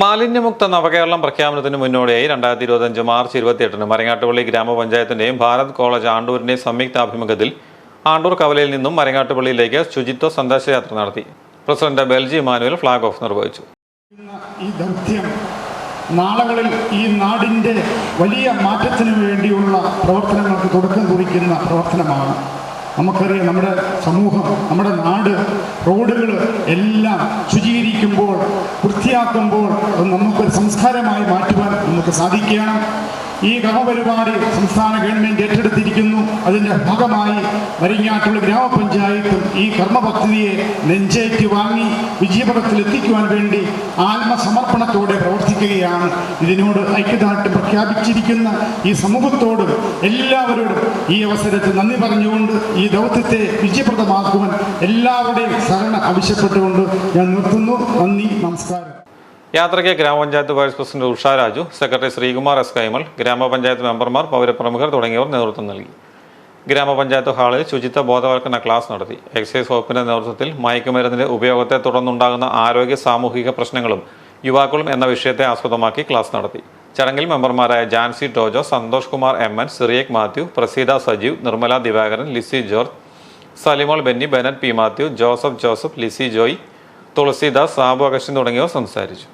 മാലിന്യമുക്ത നവകേരളം പ്രഖ്യാപനത്തിന് മുന്നോടിയായി രണ്ടായിരത്തി ഇരുപത്തഞ്ച് മാർച്ച് ഇരുപത്തിയെട്ടിന് മരങ്ങാട്ടുപള്ളി ഗ്രാമപഞ്ചായത്തിന്റെയും ഭാരത് കോളേജ് ആണ്ടൂരിന്റെയും സംയുക്താഭിമുഖ്യത്തിൽ ആണ്ടൂർ കവലയിൽ നിന്നും മരങ്ങാട്ടുപള്ളിയിലേക്ക് ശുചിത്വ സന്ദേശയാത്ര നടത്തി. President Belji Manuel flag off നിർവഹിച്ചു. ഈ നാളുകളിൽ ഈ നാടിന്റെ വലിയ മാറ്റത്തിന് വേണ്ടിയുള്ള പ്രവർത്തനങ്ങൾക്ക് തുടക്കം കുറിക്കുന്ന പ്രവർത്തനമാണ്. നമുക്കറിയാം നമ്മുടെ സമൂഹം നമ്മുടെ നാട് റോഡുകൾ എല്ലാം ശുചീകരിക്കുമ്പോൾ സംസ്കാരമായി മാറ്റുവാൻ നമുക്ക് സാധിക്കണം ഈ കർമ്മപരിപാടി സംസ്ഥാന ഗവൺമെന്റ് ഏറ്റെടുത്തിരിക്കുന്നു. അതിന്റെ ഭാഗമായി വരിങ്ങാട്ടുള്ള ഗ്രാമപഞ്ചായത്തും ഈ കർമ്മ പദ്ധതിയെ നെഞ്ചേറ്റി വാങ്ങി വിജയപഥത്തിൽ എത്തിക്കുവാൻ വേണ്ടി ആത്മസമർപ്പണത്തോടെ പ്രവർത്തിക്കുകയാണ്. ഇതിനോട് ഐക്യദാർഢ്യം പ്രഖ്യാപിച്ചിരിക്കുന്ന ഈ സമൂഹത്തോട് എല്ലാവരോടും ഈ അവസരത്തിൽ നന്ദി പറഞ്ഞുകൊണ്ട് ഈ ദൗത്യത്തെ വിജയപ്രദമാക്കുവാൻ എല്ലാവരുടെയും സഹകരണം ആവശ്യപ്പെട്ടുകൊണ്ട് ഞാൻ നിർത്തുന്നു. നന്ദി നമസ്കാരം. യാത്രയ്ക്ക് ഗ്രാമപഞ്ചായത്ത് vice president Usharaju secretary Sreekumar S Kaimal ഗ്രാമപഞ്ചായത്ത് മെമ്പർമാർ പൗരപ്രമുഖർ തുടങ്ങിയവർ നേതൃത്വം നൽകി. ഗ്രാമപഞ്ചായത്ത് ഹാളിൽ ശുചിത്വ ബോധവൽക്കരണ ക്ലാസ് നടത്തി. എക്സൈസ് വകുപ്പിന്റെ നേതൃത്വത്തിൽ മയക്കുമരുന്നിന്റെ ഉപയോഗത്തെ തുടർന്നുണ്ടാകുന്ന ആരോഗ്യ സാമൂഹിക പ്രശ്നങ്ങളും യുവാക്കളും എന്ന വിഷയത്തെ ആസ്പദമാക്കി ക്ലാസ് നടത്തി. ചടങ്ങിൽ മെമ്പർമാരായ Jancy Tojo Santhosh Kumar M N Cyriac Mathew Praseetha Sajeev Nirmala Divakaran Lizy George Salimol Benny Bennett P Mathew Joseph Joseph Lizy Joy Thulasidas Sabu Augustine തുടങ്ങിയവർ സംസാരിച്ചു.